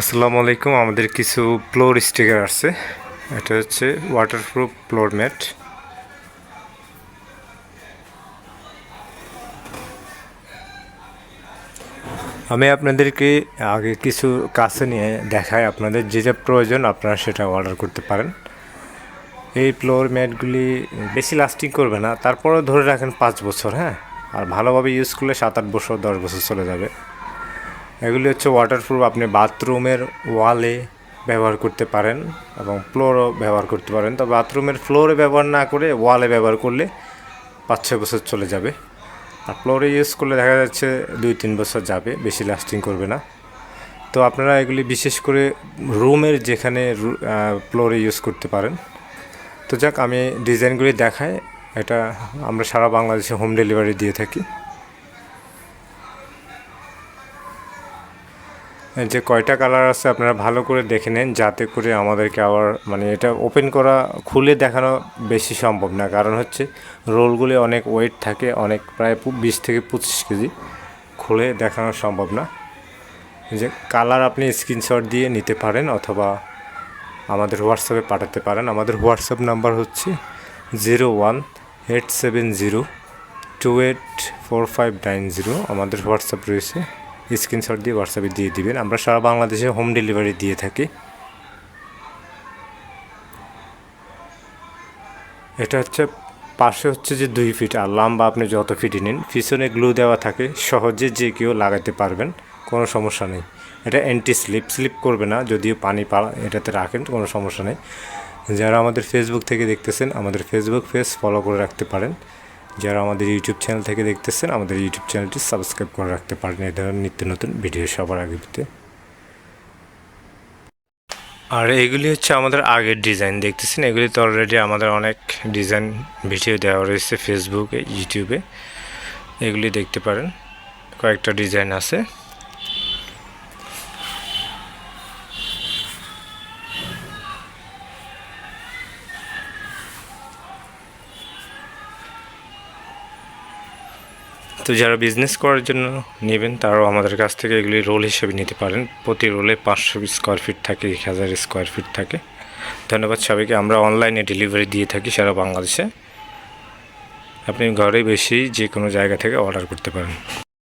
আসসালামু আলাইকুম, আমাদের কিছু ফ্লোর স্টিকার আছে। এটা হচ্ছে ওয়াটারপ্রুফ ফ্লোর ম্যাট আমি আপনাদেরকে আগে কিছু কাছে নিয়ে দেখাই, আপনাদের যে যা প্রয়োজন আপনারা সেটা অর্ডার করতে পারেন। এই ফ্লোর ম্যাটগুলি বেশি লাস্টিং করবে না, তারপরেও ধরে রাখেন পাঁচ বছর হ্যাঁ? আর ভালোভাবে ইউজ করলে সাত আট বছর, দশ বছর চলে যাবে। এগুলি হচ্ছে ওয়াটারপ্রুফ আপনি বাথরুমের ওয়ালে ব্যবহার করতে পারেন এবং ফ্লোরও ব্যবহার করতে পারেন। তো বাথরুমের ফ্লোরে ব্যবহার না করে ওয়ালে ব্যবহার করলে পাঁচ ছয় বছর চলে যাবে। আর ফ্লোরে ইউজ করলে দেখা যাচ্ছে দুই তিন বছর যাবে, বেশি লাস্টিং করবে না। তো আপনারা এগুলি বিশেষ করে রুমের যেখানে ফ্লোরে ইউজ করতে পারেন। তো যাক, আমি ডিজাইনগুলি দেখাই, এটা আমরা সারা বাংলাদেশে হোম ডেলিভারি দিয়ে থাকি। যে কয়টা কালার আছে আপনারা ভালো করে দেখে নেন, যাতে করে আমাদেরকে আবার মানে এটা ওপেন করা, খুলে দেখানো বেশি সম্ভব না। কারণ হচ্ছে রোলগুলি অনেক ওয়েট থাকে, অনেক প্রায় বিশ থেকে পঁচিশ কেজি। খুলে দেখানো সম্ভব না। যে কালার আপনি স্ক্রিনশট দিয়ে নিতে পারেন অথবা আমাদের হোয়াটসঅ্যাপে পাঠাতে পারেন। আমাদের হোয়াটসঅ্যাপ নাম্বার হচ্ছে zero one eight seven zero two eight four five nine zero আমাদের হোয়াটসঅ্যাপ রয়েছে। স্ক্রিনশট দিয়ে হোয়াটসঅ্যাপে দিয়ে দিবেন। আমরা সারা বাংলাদেশে হোম ডেলিভারি দিয়ে থাকি। এটা হচ্ছে, পাশে হচ্ছে যে দুই ফিট আর লম্বা আপনি যত ফিটই নিন, পিছনে গ্লু দেওয়া থাকে, সহজে যে কেউ লাগাতে পারবেন, কোনো সমস্যা নেই। এটা অ্যান্টি স্লিপ স্লিপ করবে না, যদিও পানি পা এটাতে রাখেন, কোনো সমস্যা নেই। যারা আমাদের ফেসবুক থেকে দেখতেছেন, আমাদের ফেসবুক পেজ ফলো করে রাখতে পারেন। যারা আমাদের ইউটিউব চ্যানেল থেকে দেখতেছেন, আমাদের ইউটিউব চ্যানেলটি সাবস্ক্রাইব করে রাখতে পারেন। এ ধরনের নিত্য নতুন ভিডিও সবার আগে পেতে। আর এগুলি হচ্ছে আমাদের আগের ডিজাইন দেখতেছেন, এগুলি তো অলরেডি আমাদের অনেক ডিজাইন ভিডিও দেওয়া রয়েছে ফেসবুকে ইউটিউবে এগুলি দেখতে পারেন। কয়েকটা ডিজাইন আছে। তো যারা বিজনেস করার জন্য নেবেন, তারাও আমাদের কাছ থেকে এগুলি রোল হিসেবে নিতে পারেন। প্রতি রোলে পাঁচশো স্কোয়ার ফিট থাকে, এক হাজার স্কোয়ার ফিট থাকে। ধন্যবাদ সবাইকে। আমরা অনলাইনে ডেলিভারি দিয়ে থাকি সারা বাংলাদেশে। আপনি ঘরে বেশি যে কোনো জায়গা থেকে অর্ডার করতে পারেন।